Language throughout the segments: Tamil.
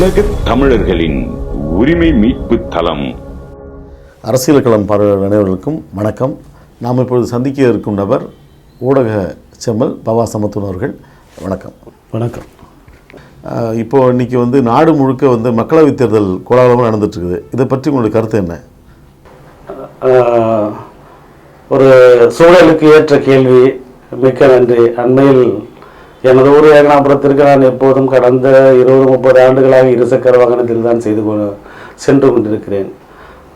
உலக தமிழர்களின் உரிமை மீட்பு தளம். அரசியல் களம் பார்வையாளர் அனைவர்களுக்கும் வணக்கம். நாம் இப்பொழுது சந்திக்க இருக்கும் நபர் ஊடக செம்மல் பவா சமத்துவன் அவர்கள். வணக்கம். வணக்கம். இப்போ இன்னைக்கு வந்து நாடு முழுக்க வந்து மக்களவைத் தேர்தல் கோலாகலமாக நடந்துட்டு இருக்குது இதை பற்றி உங்களுடைய கருத்து என்ன? ஒரு சூழலுக்கு ஏற்ற கேள்வி. மிக்க நன்றி. அண்மையில் எனது ஊர் ஏகனாபுரத்திற்கு நான் எப்போதும் கடந்த இருபது முப்பது ஆண்டுகளாக இருசக்கர வாகனத்தில் தான் செய்து கொ சென்று கொண்டிருக்கிறேன்.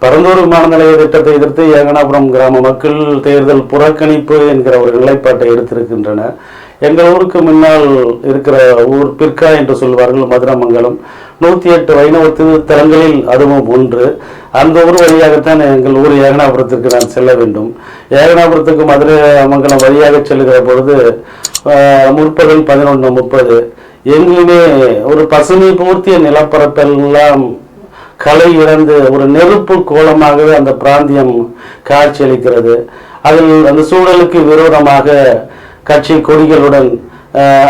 பரந்தூர் விமான நிலைய திட்டத்தை எதிர்த்து ஏகனாபுரம் கிராம மக்கள் தேர்தல் புறக்கணிப்பு என்கிற ஒரு நிலைப்பாட்டை எடுத்திருக்கின்றன. எங்கள் ஊருக்கு முன்னால் இருக்கிற ஊர் பிற்கா என்று சொல்வார்கள் மதுரமங்கலம். நூற்றி எட்டு வைணவ திருத்தலங்களில் அதுவும் ஒன்று. அந்த ஊர் வழியாகத்தான் எங்கள் ஊர் ஏகனாபுரத்திற்கு நான் செல்ல வேண்டும். ஏகனாபுரத்துக்கு மதுரை மங்கலம் வழியாக செல்லுகிற பொழுது முற்பகல் பதினொன்று முப்பது. எங்குமே ஒரு பசுமை பூர்த்திய நிலப்பரப்பெல்லாம் களை இழந்து ஒரு நெருப்பு கோலமாகவே அந்த பிராந்தியம் காட்சியளிக்கிறது. அதில் அந்த சூழலுக்கு விரோதமாக கட்சி கொடிகளுடன்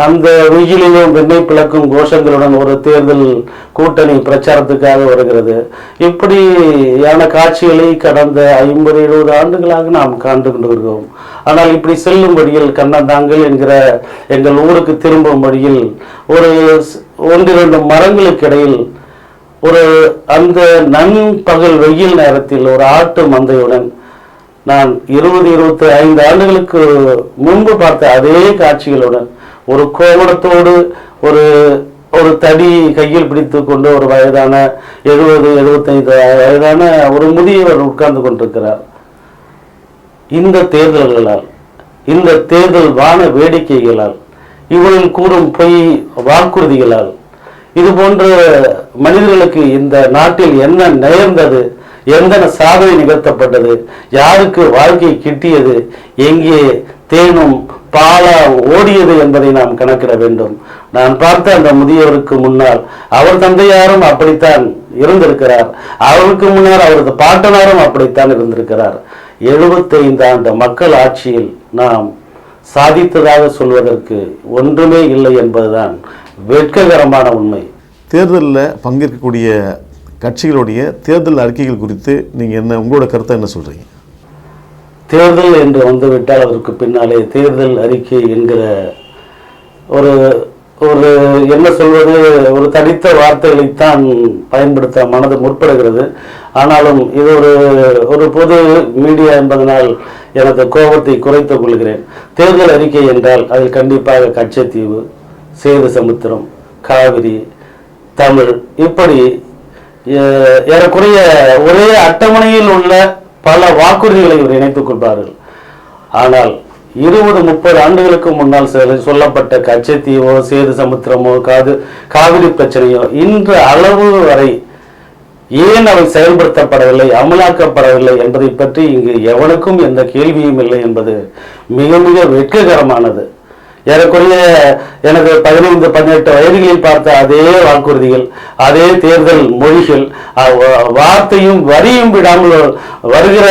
அந்த வெயிலிலும் வெண்ணெய் பிளக்கும் கோஷங்களுடன் ஒரு தேர்தல் கூட்டணி பிரச்சாரத்துக்காக வருகிறது. இப்படியான காட்சிகளை கடந்த ஐம்பது எழுபது ஆண்டுகளாக நாம் காண்டு கொண்டு வருகிறோம். ஆனால் இப்படி செல்லும் வழியில் கண்ணந்தாங்கல் என்கிற எங்கள் ஊருக்கு திரும்பும் வழியில் ஒரு ஒன்றிரண்டு மரங்களுக்கு இடையில் ஒரு அந்த நண்பகல் வெயில் நேரத்தில் ஒரு ஆட்டு மந்தையுடன் நான் இருபது இருபத்தி ஐந்து ஆண்டுகளுக்கு முன்பு பார்த்த அதே காட்சிகளுடன் ஒரு கோவணத்தோடு ஒரு ஒரு தடி கையில் பிடித்து கொண்டு ஒரு வயதான எழுபது எழுபத்தைந்து வயதான ஒரு முதியவர் உட்கார்ந்து கொண்டிருக்கிறார். இந்த தேர்தல்களால் இந்த தேர்தல் வான வேடிக்கைகளால் இவர்கள் கூறும் பொய் வாக்குறுதிகளால் இது போன்ற மனிதர்களுக்கு இந்த நாட்டில் என்ன நேர்ந்தது எந்த சாதனை நிகழ்த்தப்பட்டது யாருக்கு வாழ்க்கை கிட்டியது எங்கே தேனும் பாலா ஓடியது என்பதை நாம் கணக்கிட வேண்டும். நான் பார்த்த அந்த முதியவருக்கு முன்னால் அவர் தந்தையாரும் அப்படித்தான் இருந்திருக்கிறார். அவருக்கு முன்னால் அவரது பாட்டனாரும் அப்படித்தான் இருந்திருக்கிறார். எழுபத்தைந்து ஆண்டு மக்கள் ஆட்சியில் நாம் சாதித்ததாக சொல்வதற்கு ஒன்றுமே இல்லை என்பதுதான் வெட்ககரமான உண்மை. தேர்தலில் பங்கேற்கக்கூடிய கட்சிகளுடைய தேர்தல் அறிக்கைகள் குறித்து நீங்கள் என்ன உங்களோட கருத்தை என்ன சொல்கிறீங்க தேர்தல் என்று வந்துவிட்டால் அதற்கு பின்னாலே தேர்தல் அறிக்கை என்கிற ஒரு ஒரு என்ன சொல்வது ஒரு தடித்த வார்த்தைகளைத்தான் பயன்படுத்த மனது முற்படுகிறது. ஆனாலும் இது ஒரு ஒரு பொது மீடியா என்பதனால் எனது கோபத்தை குறைத்துக் கொள்கிறேன். தேர்தல் அறிக்கை என்றால் அதில் கண்டிப்பாக கச்சத்தீவு சேது சமுத்திரம் காவிரி தமிழ் இப்படி ஏறக்குறைய ஒரே அட்டவணையில் உள்ள பல வாக்குறுதிகளை இவர் இணைத்துக் கொள்வார்கள். ஆனால் இருபது முப்பது ஆண்டுகளுக்கு முன்னால் சொல்லப்பட்ட கச்சத்தீவோ சேது சமுத்திரமோ காது காவிரி பிரச்சனையோ இன்று அளவு வரை ஏன் அவை செயல்படுத்தப்படவில்லை அமலாக்கப்படவில்லை என்பதை பற்றி இங்கு எவனுக்கும் எந்த கேள்வியும் இல்லை என்பது மிக மிக வெட்ககரமானது. ஏறக்குறைய எனக்கு பதினைந்து பதினெட்டு வயதுகளில் பார்த்த அதே வாக்குறுதிகள் அதே தேர்தல் மொழிகள் வார்த்தையும் வரியும் விடாமல் வருகிற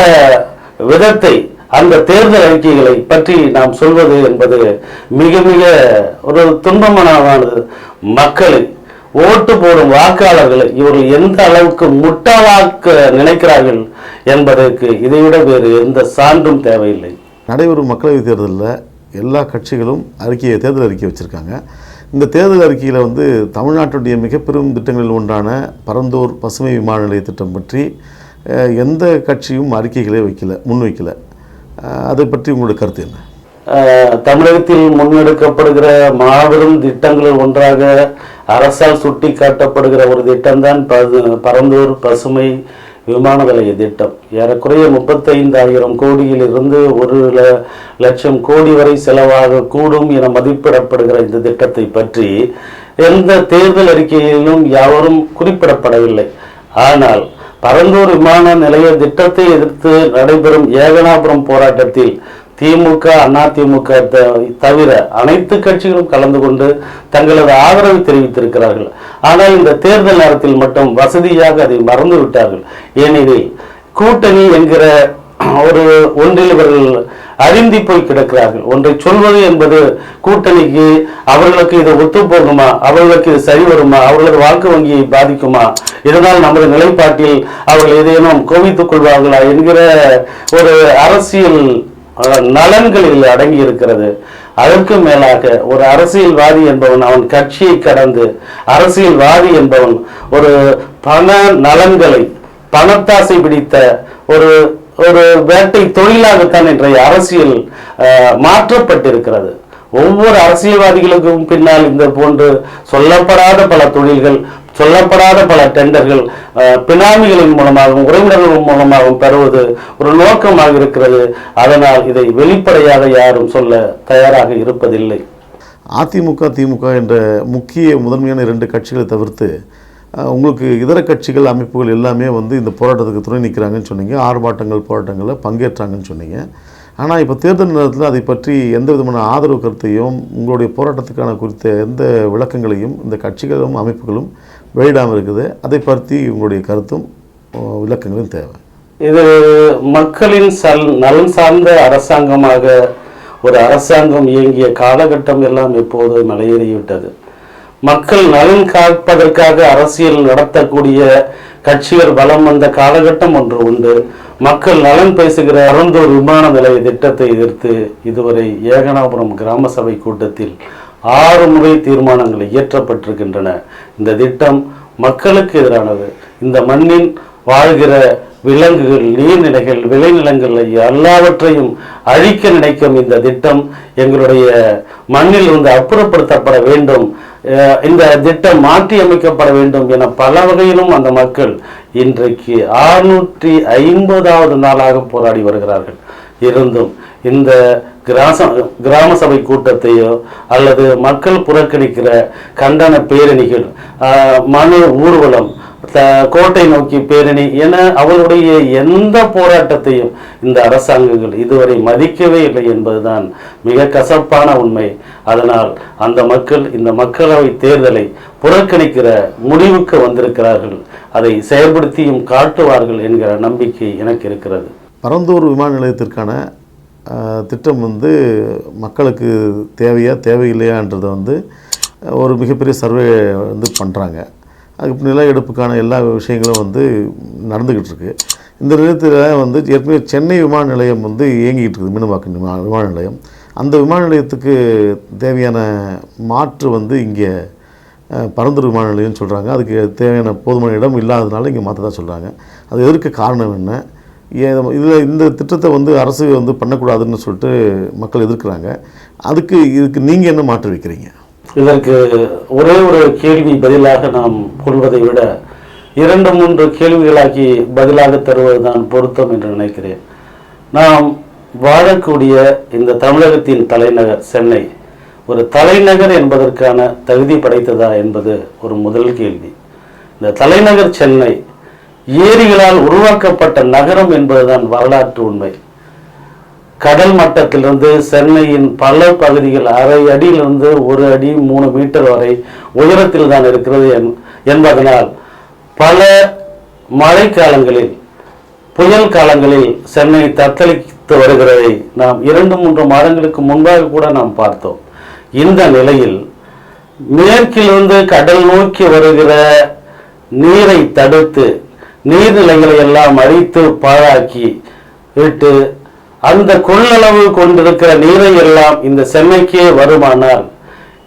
விதத்தை அந்த தேர்தல் அறிக்கைகளை பற்றி நாம் சொல்வது என்பது மிக மிக ஒரு துன்பமானது மக்களை ஓட்டு போடும் வாக்காளர்களை இவர்கள் எந்த அளவுக்கு முட்டாளாக்க நினைக்கிறார்கள் என்பதற்கு இதைவிட வேறு எந்த சான்றும் தேவையில்லை. நடைபெறும் மக்களவைத் தேர்தலில் எல்லா கட்சிகளும் அறிக்கையை தேர்தல் அறிக்கை வச்சுருக்காங்க. இந்த தேர்தல் அறிக்கையில் வந்து தமிழ்நாட்டுடைய மிக பெரும் திட்டங்களில் ஒன்றான பரந்தூர் பசுமை விமான நிலைய திட்டம் பற்றி எந்த கட்சியும் அறிக்கைகளே வைக்கல முன்வைக்கல. அதை பற்றி உங்களோட கருத்து என்ன? தமிழகத்தில் முன்னெடுக்கப்படுகிற மாபெரும் திட்டங்களில் ஒன்றாக அரசால் சுட்டி காட்டப்படுகிற ஒரு திட்டம்தான் பரந்தூர் பசுமை விமான நிலைய திட்டம் ஏறக்குறைய முப்பத்தைந்தாயிரம் கோடியிலிருந்து ஒரு ல- லட்சம் கோடி வரை செலவாக கூடும் என மதிப்பிடப்படுகிற இந்த திட்டத்தை பற்றி எந்த தேர்தல் அறிக்கையிலும் யாவரும் குறிப்பிடப்படவில்லை. ஆனால் பரந்தூர் விமான நிலைய திட்டத்தை எதிர்த்து நடைபெறும் ஏகனாபுரம் போராட்டத்தில் திமுக அதிமுக த- தவிர அனைத்து கட்சிகளும் கலந்து கொண்டு தங்களது ஆதரவை தெரிவித்திருக்கிறார்கள். ஆனால் இந்த தேர்தல் நேரத்தில் மட்டும் வசதியாக அதை மறந்து விட்டார்கள். ஏனெனில் கூட்டணி என்கிற ஒரு ஒன்றில் இவர்கள் அறிந்தி போய் கிடக்கிறார்கள். ஒன்றை சொல்வது என்பது கூட்டணிக்கு அவர்களுக்கு இது ஒத்து போகுமா அவர்களுக்கு இது சரி வருமா? அவர்களது வாக்கு வங்கியை பாதிக்குமா? இதனால் நமது நிலைப்பாட்டில் அவர்கள் ஏதேனும் கோவித்துக் கொள்வார்களா என்கிற ஒரு அரசியல் நலன்களில் அடங்கி இருக்கிறது. அதற்கு மேலாக ஒரு அரசியல்வாதி என்பவன் அவன் கட்சியை கடந்து அரசியல்வாதி என்பவன் ஒரு பண நலன்களை பணத்தாசை பிடித்த ஒரு ஒரு வேட்டை தொழிலாகத்தான் இன்றைய அரசியல் அஹ், மாற்றப்பட்டிருக்கிறது. ஒவ்வொரு அரசியல்வாதிகளுக்கும் பின்னால் இந்த போன்று சொல்லப்படாத பல தொழில்கள் சொல்லப்படாத பல டெண்டர்கள் பினாமிகளின் மூலமாகவும் உறவினர்கள் மூலமாகவும் பெறுவது ஒரு நோக்கமாக இருக்கிறது. அதனால் இதை வெளிப்படையாக யாரும் சொல்ல தயாராக இருப்பதில்லை. அதிமுக திமுக என்ற முக்கிய முதன்மையான இரண்டு கட்சிகளை தவிர்த்து உங்களுக்கு இதர கட்சிகள் அமைப்புகள் எல்லாமே வந்து இந்த போராட்டத்துக்கு துணை நிற்கிறாங்கன்னு சொன்னீங்க. ஆர்ப்பாட்டங்கள் போராட்டங்களில் பங்கேற்றாங்கன்னு சொன்னீங்க. ஆனால் இப்போ தேர்தல் நேரத்தில் அதை பற்றி எந்த விதமான ஆதரவு கருத்தையும் உங்களுடைய போராட்டத்துக்கான குறித்த எந்த விளக்கங்களையும் இந்த கட்சிகளும் அமைப்புகளும் வெளியிடாமல் இருக்குது. அதை பற்றி உங்களுடைய கருத்தும் விளக்கங்களும் தேவை. இது மக்களின் சல் நலன் சார்ந்த அரசாங்கமாக ஒரு அரசாங்கம் இயங்கிய காலகட்டம் எல்லாம் இப்போது மலையேறிவிட்டது. மக்கள் நலன் காப்பதற்காக அரசியல் நடத்தக்கூடிய கட்சிகள் பலம் வந்த காலகட்டம் ஒன்று உண்டு. மக்கள் நலன் பேசுகிற அறந்தூர் விமான நிலைய திட்டத்தை எதிர்த்து இதுவரை ஏகனாபுரம் கிராம சபை கூட்டத்தில் ஆறு முறை தீர்மானங்கள் இயற்றப்பட்டிருக்கின்றன. இந்த திட்டம் மக்களுக்கு எதிரானது. இந்த மண்ணின் வாழ்கிற விலங்குகள் நீர்நிலைகள் விளைநிலங்கள் எல்லாவற்றையும் அழிக்க நினைக்கும் இந்த திட்டம் எங்களுடைய மண்ணில் இருந்து அப்புறப்படுத்தப்பட வேண்டும். இந்த திட்டம் மாற்றி அமைக்கப்பட வேண்டும் என பல வகையிலும் அந்த மக்கள் இன்றைக்கு ஆறுநூற்றி ஐம்பதாவது நாளாக போராடி வருகிறார்கள். இருந்தும் இந்த கிராச கிராம சபை கூட்டத்தையோ அல்லது மக்கள் புறக்கணிக்கிற கண்டன பேரணிகள் மனு ஊர்வலம் த- கோட்டை நோக்கி பேரணி என அவருடைய எந்த போராட்டத்தையும் இந்த அரசாங்கங்கள் இதுவரை மதிக்கவே இல்லை என்பதுதான் மிக கசப்பான உண்மை. அதனால் அந்த மக்கள் இந்த மக்களவை தேர்தலை புறக்கணிக்கிற முடிவுக்கு வந்திருக்கிறார்கள். அதை செயல்படுத்தியும் காட்டுவார்கள் என்கிற நம்பிக்கை எனக்கு இருக்கிறது. பரந்தூர் விமான நிலையத்திற்கான திட்டம் வந்து மக்களுக்கு தேவையா தேவையில்லையான்றதை வந்து ஒரு மிகப்பெரிய சர்வே வந்து பண்ணுறாங்க அதுக்கு நில எடுப்புக்கான எல்லா விஷயங்களும் வந்து நடந்துக்கிட்டு இருக்கு இந்த நிலையத்தில் வந்து ஏற்கனவே சென்னை விமான நிலையம் வந்து இயங்கிட்டு இருக்குது மீனம்பாக்கம் விமா விமான நிலையம். அந்த விமான நிலையத்துக்கு தேவையான மாற்று வந்து இங்கே பரந்தூர் விமான நிலையம்னு சொல்கிறாங்க அதுக்கு தேவையான போதுமான இடம் இல்லாததுனால இங்கே மாற்றதான் சொல்கிறாங்க அது எதற்கு காரணம் என்ன? இதில் இந்த திட்டத்தை வந்து அரசு வந்து பண்ணக்கூடாதுன்னு சொல்லிட்டு மக்கள் எதிர்க்கிறாங்க. அதுக்கு இதுக்கு நீங்கள் என்ன மாற்று வைக்கிறீங்க? இதற்கு ஒரே ஒரு கேள்வி பதிலாக நாம் கொள்வதை விட இரண்டு மூன்று கேள்விகளாக்கி பதிலாக தருவதுதான் பொருத்தம் என்று நினைக்கிறேன். நாம் வாழக்கூடிய இந்த தமிழகத்தின் தலைநகர் சென்னை ஒரு தலைநகர் என்பதற்கான தகுதி படைத்ததா என்பது ஒரு முதல் கேள்வி. இந்த தலைநகர் சென்னை ஏரிகளால் உருவாக்கப்பட்ட நகரம் என்பதுதான் வரலாற்று உண்மை. கடல் மட்டத்திலிருந்து சென்னையின் பல பகுதிகள் அரை அடியிலிருந்து ஒரு அடி மூணு மீட்டர் வரை உயரத்தில் தான் இருக்கிறது என்- என்பதனால் பல மழைக்காலங்களில் புயல் காலங்களில் சென்னை தத்தளித்து வருகிறதை நாம் இரண்டு மூன்று மாதங்களுக்கு முன்பாக கூட நாம் பார்த்தோம். இந்த நிலையில் மேற்கிலிருந்து கடல் நோக்கி வருகிற நீரை தடுத்து நீர்நிலைகளை எல்லாம் அழித்து பாழாக்கி விட்டு அந்த கொள்ளளவு கொண்டிருக்கிற நீரை எல்லாம் இந்த சென்னைக்கே வருமானால்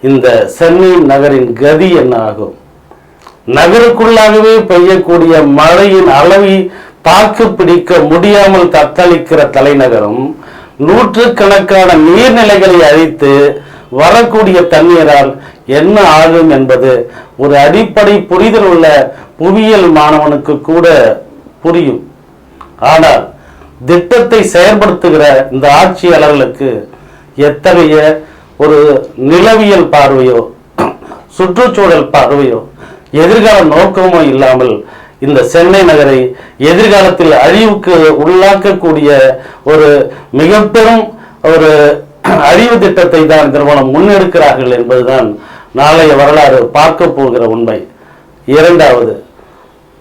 இந்த சென்னை நகரின் கதி என்ன ஆகும்? நகருக்குள்ளாகவே பெய்யக்கூடிய மழையின் அளவை தாக்கு பிடிக்க முடியாமல் தத்தளிக்கிற தலைநகரம் நூற்றுக்கணக்கான நீர்நிலைகளை அழித்து வரக்கூடிய தண்ணீரால் என்ன ஆகும் என்பது ஒரு அடிப்படை புரிதல் உள்ள புவியியல் மாணவனுக்கு கூட புரியும். ஆனால் திட்டத்தை செயல்படுத்துகிற இந்த ஆட்சியாளர்களுக்கு எத்தகைய ஒரு நிலவியல் பார்வையோ சுற்றுச்சூழல் பார்வையோ எதிர்கால நோக்கமோ இல்லாமல் இந்த சென்னை நகரை எதிர்காலத்தில் அழிவுக்கு உள்ளாக்கக்கூடிய ஒரு மிக பெரும் ஒரு அழிவு திட்டத்தை தான் நிறுவனம் முன்னெடுக்கிறார்கள் என்பதுதான் நாளைய வரலாறு பார்க்க போகிற உண்மை. இரண்டாவது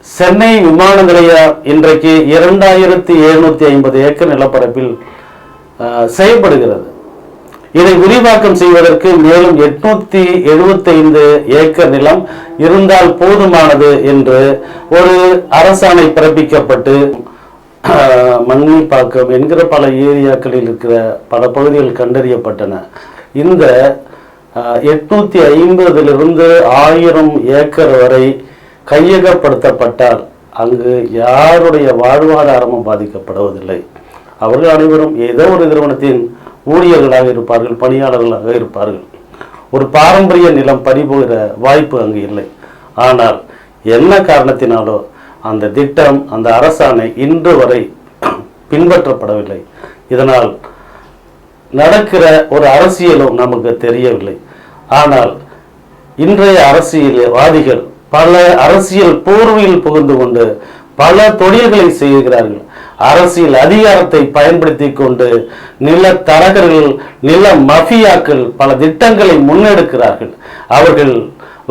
சென்னை விமான நிலையம் இன்றைக்கு இரண்டாயிரத்தி எழுநூத்தி ஐம்பது ஏக்கர் நிலப்பரப்பில் செயல்படுகிறது. இதை விரிவாக்கம் செய்வதற்கு மேலும் எட்நூத்தி எழுபத்தைந்து ஏக்கர் நிலம் இருந்தால் போதுமானது என்று ஒரு அரசாணை பிறப்பிக்கப்பட்டு ஆஹ், மண்ணிப்பாக்கம் என்கிற பல ஏரியாக்களில் இருக்கிற பல பகுதிகள் கண்டறியப்பட்டன. இந்த எட்நூற்றி ஐம்பதிலிருந்து ஆயிரம் ஏக்கர் வரை கையகப்படுத்தப்பட்டால் அங்கு யாருடைய வாழ்வாதாரமும் பாதிக்கப்படுவதில்லை. அவர்கள் அனைவரும் ஏதோ ஒரு நிறுவனத்தின் ஊழியர்களாக இருப்பார்கள் பணியாளர்களாக இருப்பார்கள். ஒரு பாரம்பரிய நிலம் பறிபோகிற வாய்ப்பு அங்கு இல்லை. ஆனால் என்ன காரணத்தினாலோ அந்த திட்டம் அந்த அரசாணை இன்று வரை பின்பற்றப்படவில்லை. இதனால் நடக்கிற ஒரு அரசியலும் நமக்கு தெரியவில்லை. ஆனால் இன்றைய அரசியல்வாதிகள் பல அரசியல் போர்வையில் புகுந்து கொண்டு பல தொழில்களை செய்கிறார்கள். அரசியல் அதிகாரத்தை பயன்படுத்தி கொண்டு நில தரகர்கள் நில மஃபியாக்கள் பல திட்டங்களை முன்னெடுக்கிறார்கள். அவர்கள்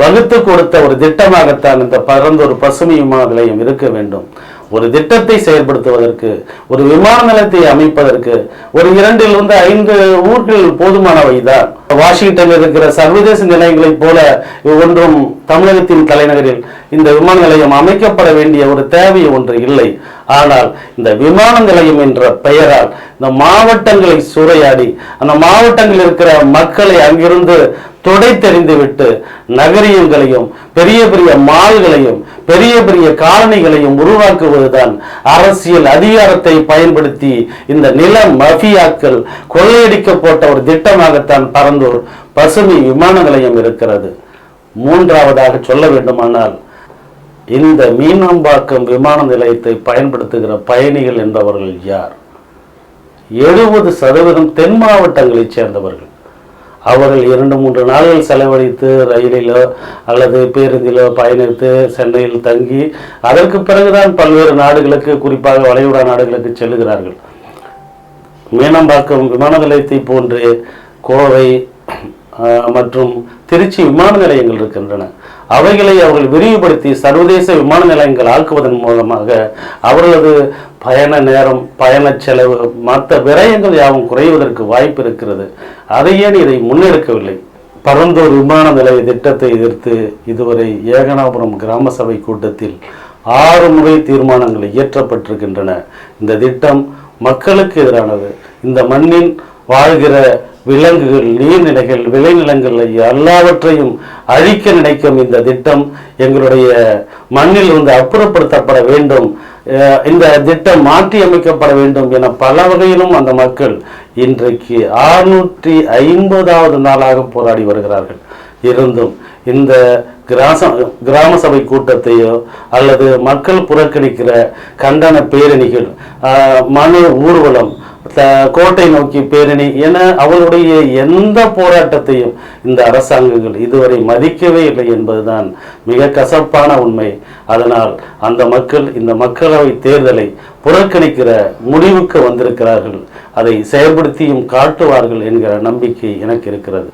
வகுத்து கொடுத்த ஒரு திட்டமாகத்தான் இந்த பரந்தொரு பசுமை விமான நிலையம் இருக்க வேண்டும். ஒரு திட்டத்தை செயல்படுத்துவதற்கு ஒரு விமான நிலையத்தை அமைப்பதற்கு ஒரு இரண்டிலிருந்து ஐந்து ஊர்கள் போதுமானவைதான் வாஷிங்டனில் இருக்கிற சர்வதேச நிலையங்களைப் போல ஒன்றும் தமிழகத்தின் தலைநகரில் இந்த விமான நிலையம் அமைக்கப்பட வேண்டிய ஒரு தேவை ஒன்று இல்லை. ஆனால் இந்த விமான நிலையம் என்ற பெயரால் இந்த மாவட்டங்களை சூறையாடி அந்த மாவட்டங்களில் இருக்கிற மக்களை அங்கிருந்து தொடை தெரிந்துவிட்டு நகரியங்களையும் பெரிய பெரிய மால்களையும் பெரிய பெரிய காலனிகளையும் உருவாக்குவதுதான் அரசியல் அதிகாரத்தை பயன்படுத்தி இந்த நில மஃபியாக்கள் கொள்ளையடிக்கப்பட்ட ஒரு திட்டமாகத்தான் பரந்தூர் பசுமை விமான நிலையம் இருக்கிறது. மூன்றாவதாக சொல்ல வேண்டுமானால் இந்த மீனம்பாக்கம் விமான நிலையத்தை பயன்படுத்துகிற பயணிகள் என்பவர்கள் யார்? எழுபது சதவீதம் தென் மாவட்டங்களைச் சேர்ந்தவர்கள். அவர்கள் இரண்டு மூன்று நாள்கள் செலவழித்து ரயிலிலோ அல்லது பேருந்திலோ பயணித்து சென்னையில் தங்கி அதற்கு பிறகுதான் பல்வேறு நாடுகளுக்கு குறிப்பாக வளைகுடா நாடுகளுக்கு செல்லுகிறார்கள். மீனம்பாக்கம் விமான நிலையத்தை போன்று கோவை ஆஹ், மற்றும் திருச்சி விமான நிலையங்கள் இருக்கின்றன. அவைகளை அவர்கள் விரிவுபடுத்தி சர்வதேச விமான நிலையங்கள் ஆக்குவதன் மூலமாக அவர்களது பயண நேரம் பயண செலவு மற்ற விரயங்கள் யாவும் குறைவதற்கு வாய்ப்பு இருக்கிறது. அதை ஏன் இதை முன்னெடுக்கவில்லை. பரந்தூர் விமான நிலைய திட்டத்தை எதிர்த்து இதுவரை ஏகனாபுரம் கிராம சபை கூட்டத்தில் ஆறு முறை தீர்மானங்கள் இயற்றப்பட்டிருக்கின்றன. இந்த திட்டம் மக்களுக்கு எதிரானது. இந்த மண்ணின் வாழ்கிற விலங்குகள் நீர்நிலைகள் விளைநிலங்கள் எல்லாவற்றையும் அழிக்க நினைக்கும் இந்த திட்டம் எங்களுடைய மண்ணில் இருந்து அப்புறப்படுத்தப்பட வேண்டும். இந்த திட்டம் மாற்றி அமைக்கப்பட வேண்டும் என பல வகையிலும் அந்த மக்கள் இன்றைக்கு ஆறுநூற்றி ஐம்பதாவது நாளாக போராடி வருகிறார்கள். இருந்தும் இந்த கிராச கிராம சபை கூட்டத்தையோ அல்லது மக்கள் புறக்கணிக்கிற கண்டன பேரணிகள் மனு ஊர்வலம் கோட்டை நோக்கி பேரணி என அவருடைய எந்த போராட்டத்தையும் இந்த அரசாங்கங்கள் இதுவரை மதிக்கவே இல்லை என்பதுதான் மிக கசப்பான உண்மை. அதனால் அந்த மக்கள் இந்த மக்களவை தேர்தலை புறக்கணிக்கிற முடிவுக்கு வந்திருக்கிறார்கள். அதை செயல்படுத்தியும் காட்டுவார்கள் என்கிற நம்பிக்கை எனக்கு இருக்கிறது.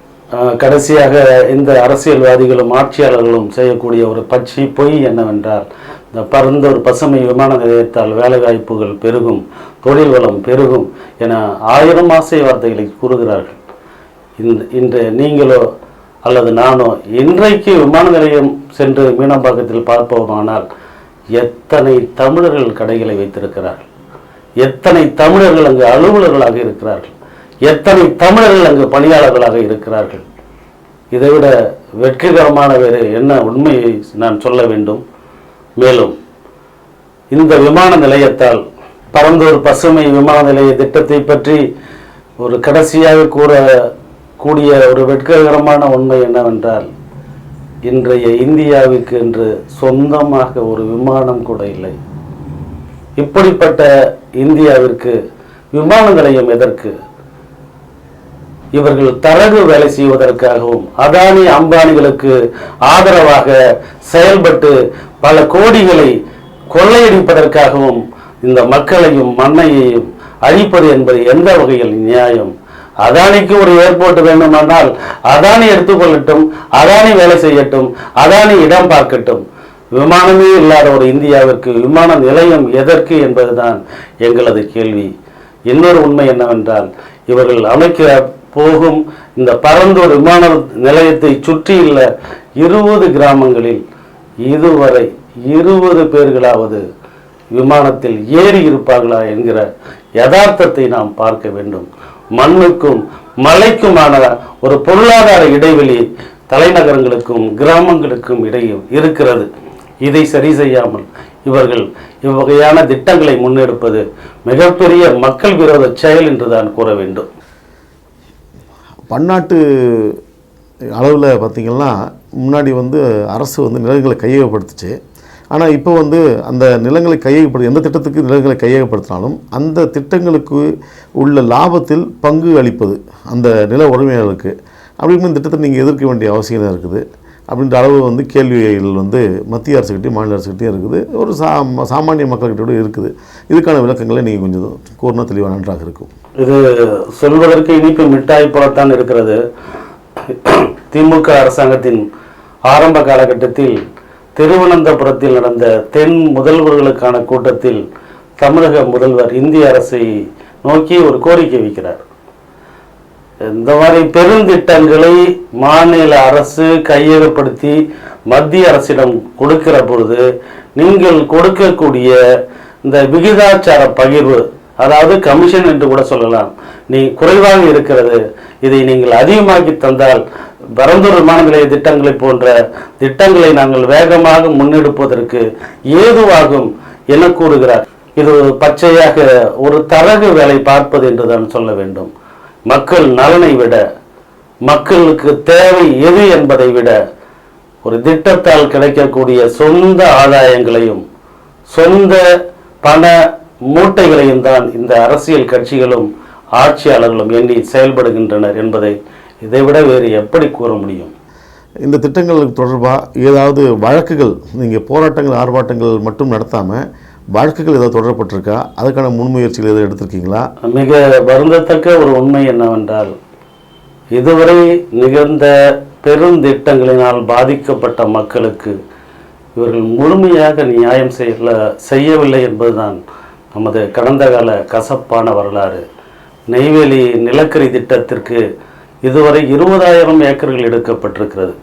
கடைசியாக இந்த அரசியல்வாதிகளும் ஆட்சியாளர்களும் செய்யக்கூடிய ஒரு பட்சி பொய் என்னவென்றால் இந்த பரந்த ஒரு பசுமை விமான நிலையத்தால் வேலைவாய்ப்புகள் பெருகும் தொழில் வளம் பெருகும் என ஆயிரம் ஆசை வார்த்தைகளை கூறுகிறார்கள். இந்த இன்று நீங்களோ அல்லது நானோ இன்றைக்கு விமான நிலையம் சென்று மீனம்பாக்கத்தில் பார்ப்போமானால் எத்தனை தமிழர்கள் கடைகளை வைத்திருக்கிறார்கள்? எத்தனை தமிழர்கள் அங்கு அலுவலர்களாக இருக்கிறார்கள்? எத்தனை தமிழர்கள் அங்கு பணியாளர்களாக இருக்கிறார்கள்? இதைவிட வெற்றிகரமான வேறு என்ன உண்மையை நான் சொல்ல வேண்டும்? மேலும் இந்த விமான நிலையத்தால் பரந்தூர் பசுமை விமான நிலைய திட்டத்தை பற்றி ஒரு கடைசியாக கூற கூடிய ஒரு வெட்ககரமான உண்மை என்னவென்றால் இன்றைய இந்தியாவுக்கு என்று சொந்தமாக ஒரு விமானம் கூட இல்லை. இப்படிப்பட்ட இந்தியாவிற்கு விமான நிலையம் எதற்கு? இவர்கள் தரகு வேலை செய்வதற்காகவும் அதானி அம்பானிகளுக்கு ஆதரவாக செயல்பட்டு பல கோடிகளை கொள்ளையடிப்பதற்காகவும் இந்த மக்களையும் மண்ணையையும் அழிப்பது என்பது எந்த வகையில் நியாயம்? அதானிக்கு ஒரு ஏர்போர்ட் வேண்டுமானால் அதானி எடுத்துக்கொள்ளட்டும் அதானி வேலை செய்யட்டும் அதானி இடம் பார்க்கட்டும். விமானமே இல்லாத ஒரு இந்தியாவிற்கு விமான நிலையம் எதற்கு என்பதுதான் எங்களது கேள்வி. இன்னொரு உண்மை என்னவென்றால் இவர்கள் அமைக்க போகும். இந்த பரந்தூர் விமான நிலையத்தை சுற்றியுள்ள இருபது கிராமங்களில் இதுவரை இருபது பேர்களாவது விமானத்தில் ஏறி இருப்பார்களா என்கிற யதார்த்தத்தை நாம் பார்க்க வேண்டும். மண்ணுக்கும் மலைக்குமான ஒரு பொருளாதார இடைவெளி தலைநகரங்களுக்கும் கிராமங்களுக்கும் இடையே இருக்கிறது. இதை சரி செய்யாமல் இவர்கள் இவ்வகையான திட்டங்களை முன்னெடுப்பது மிகப்பெரிய மக்கள் விரோத செயல் என்றுதான் கூற வேண்டும். பன்னாட்டு அளவில் பார்த்திங்கன்னா முன்னாடி வந்து அரசு வந்து நிலங்களை கையகப்படுத்துச்சு. ஆனால் இப்போ வந்து அந்த நிலங்களை கையகப்படுத்த எந்த திட்டத்துக்கு நிலங்களை கையகப்படுத்தினாலும் அந்த திட்டங்களுக்கு உள்ள லாபத்தில் பங்கு அளிப்பது அந்த நில உரிமையாளருக்கு. அப்படின்னு திட்டத்தை நீங்கள் எதிர்க்க வேண்டிய அவசியம் இருக்குது. அப்படின்ற அளவு வந்து கேள்விகள் வந்து மத்திய அரசுக்கிட்டையும் மாநில அரசுக்கிட்டையும் இருக்குது. ஒரு சா சாமானிய மக்கள்கிட்ட கூட இருக்குது. இதுக்கான விளக்கங்களை நீங்கள் கொஞ்சம் கூறினா தெளிவாக நன்றாக இருக்கும். இது சொல்வதற்கு இனிப்பு மிட்டாய் போலத்தான் இருக்கிறது. திமுக அரசாங்கத்தின் ஆரம்ப காலகட்டத்தில் திருவனந்தபுரத்தில் நடந்த தென் முதல்வர்களுக்கான கூட்டத்தில் தமிழக முதல்வர் இந்திய அரசை நோக்கி ஒரு கோரிக்கை வைக்கிறார். இந்த மாதிரி பெருந்திட்டங்களை மாநில அரசு கையகப்படுத்தி மத்திய அரசிடம் கொடுக்கிற பொழுது நீங்கள் கொடுக்கக்கூடிய இந்த விகிதாச்சார பகிர்வு அதாவது கமிஷன் என்று கூட சொல்லலாம் நீ குறைவாக இருக்கிறது. இதை நீங்கள் அதிகமாக்கி தந்தால் பரந்தூர் விமான நிலைய திட்டங்களை போன்ற திட்டங்களை நாங்கள் வேகமாக முன்னெடுப்பதற்கு ஏதுவாகும் என கூறுகிறார். இது ஒரு பச்சையாக ஒரு தரகு வேலை பார்ப்பது என்று தான் சொல்ல வேண்டும். மக்கள் நலனை விட மக்களுக்கு தேவை எது என்பதை விட ஒரு திட்டத்தால் கிடைக்கக்கூடிய சொந்த ஆதாயங்களையும் சொந்த பண மூட்டைகளையும் தான் இந்த அரசியல் கட்சிகளும் ஆட்சியாளர்களும் எண்ணி செயல்படுகின்றனர் என்பதை இதைவிட வேறு எப்படி கூற முடியும்? இந்த திட்டங்களுக்கு தொடர்பாக ஏதாவது வழக்குகள் நீங்கள் போராட்டங்கள் ஆர்ப்பாட்டங்கள் மட்டும் நடத்தாமல் வழக்குகள் ஏதாவது தொடரப்பட்டிருக்கா? அதுக்கான முன்முயற்சிகள் எதாவது எடுத்திருக்கீங்களா? மிக வருந்தத்தக்க ஒரு உண்மை என்னவென்றால் இதுவரை நிகழ்ந்த பெருந்திட்டங்களினால் பாதிக்கப்பட்ட மக்களுக்கு இவர்கள் முழுமையாக நியாயம் செய்யல செய்யவில்லை என்பதுதான் நமது கடந்த கால கசப்பான வரலாறு. நெய்வேலி நிலக்கரி திட்டத்திற்கு இதுவரை இருபதாயிரம் ஏக்கர்கள் எடுக்கப்பட்டிருக்கிறது.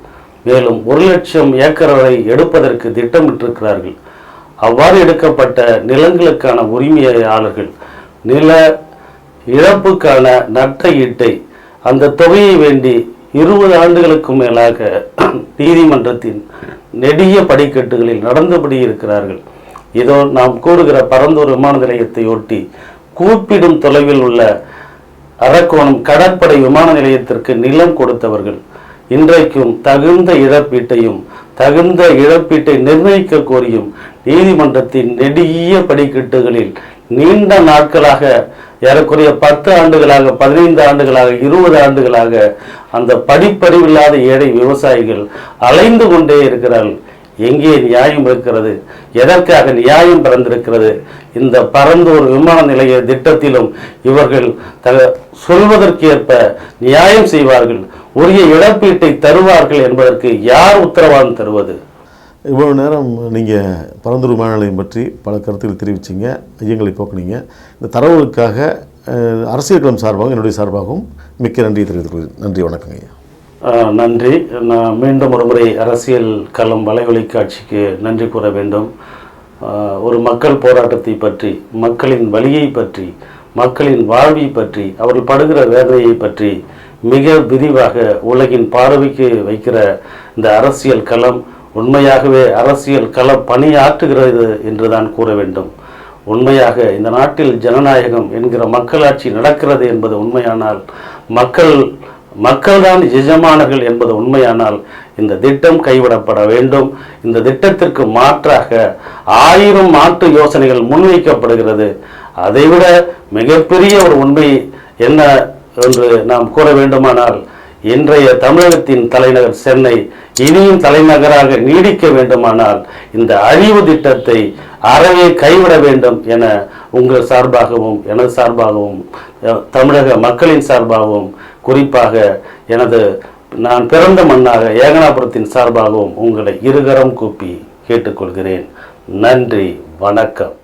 மேலும் ஒரு லட்சம் ஏக்கர் வரை எடுப்பதற்கு திட்டமிட்டிருக்கிறார்கள். அவ்வாறு எடுக்கப்பட்ட நிலங்களுக்கான உரிமையாளர்கள் நில இழப்புக்கான நட்ட ஈட்டை அந்த தொகையை வேண்டி இருபது ஆண்டுகளுக்கு மேலாக நீதிமன்றத்தின் நெடிய படிக்கட்டுகளில் நடந்தபடி இருக்கிறார்கள். இதோ நாம் கூறுகிற பரந்தூர் விமான நிலையத்தை ஒட்டி கூப்பிடும் தொலைவில் உள்ள அரக்கோணம் கடற்படை விமான நிலையத்திற்கு நிலம் கொடுத்தவர்கள் இன்றைக்கும் தகுந்த இழப்பீட்டையும் தகுந்த இழப்பீட்டை நிர்ணயிக்க கோரியும் நீதிமன்றத்தின் நெடிய படிக்கட்டுகளில் நீண்ட நாட்களாக ஏறக்குறைய பத்து ஆண்டுகளாக பதினைந்து ஆண்டுகளாக இருபது ஆண்டுகளாக அந்த படிப்பறிவில்லாத ஏழை விவசாயிகள் அலைந்து கொண்டே இருக்கிறார்கள். எங்கே நியாயம் இருக்கிறது? எதற்காக நியாயம் பிறந்திருக்கிறது? இந்த பரந்தூர் விமான நிலைய திட்டத்திலும் இவர்கள் த சொல்வதற்கேற்ப நியாயம் செய்வார்கள். உரிய இழப்பீட்டை தருவார்கள் என்பதற்கு யார் உத்தரவாதம் தருவது? இவ்வளவு நேரம் நீங்கள் பரந்தூர் விமான நிலையம் பற்றி பல கருத்துக்கள் தெரிவிச்சிங்க ஐயங்களை போக்குனீங்க. இந்த தரவுகளுக்காக அரசியல் களம் சார்பாகவும் என்னுடைய சார்பாகவும் மிக்க நன்றி தெரிவித்துக் கொள்கிறேன். நன்றி வணக்கங்க ஐயா. நன்றி. நான் மீண்டும் ஒரு முறை அரசியல் களம் வலைவழி காட்சிக்கு நன்றி கூற வேண்டும். ஒரு மக்கள் போராட்டத்தை பற்றி மக்களின் வலியை பற்றி மக்களின் வாழ்வை பற்றி அவர்கள் படுகிற வேதனையை பற்றி மிக விரிவாக உலகின் பார்வைக்கு வைக்கிற இந்த அரசியல் களம் உண்மையாகவே அரசியல் களம் பணியாற்றுகிறது என்றுதான் கூற வேண்டும். உண்மையாக இந்த நாட்டில் ஜனநாயகம் என்கிற மக்களாட்சி நடக்கிறது என்பது உண்மையானால் மக்கள் மக்கள்தான் எஜமானர்கள் என்பது உண்மையானால் இந்த திட்டம் கைவிடப்பட வேண்டும். இந்த திட்டத்திற்கு மாற்றாக ஆயிரம் மாற்று யோசனைகள் முன்வைக்கப்படுகிறது. அதைவிட மிகப்பெரிய ஒரு உண்மை என்ன என்று நாம் கூற வேண்டுமானால் இன்றைய தமிழகத்தின் தலைநகர் சென்னை இனியும் தலைநகராக நீடிக்க வேண்டுமானால் இந்த அழிவு திட்டத்தை அறவே கைவிட வேண்டும் என உங்கள் சார்பாகவும் எனது சார்பாகவும் தமிழக மக்களின் சார்பாகவும் குறிப்பாக எனது நான் பிறந்த மண்ணாக ஏகனாபுரத்தின் சார்பாகவும் உங்களை இருகரம் கூப்பி கேட்டுக்கொள்கிறேன். நன்றி வணக்கம்.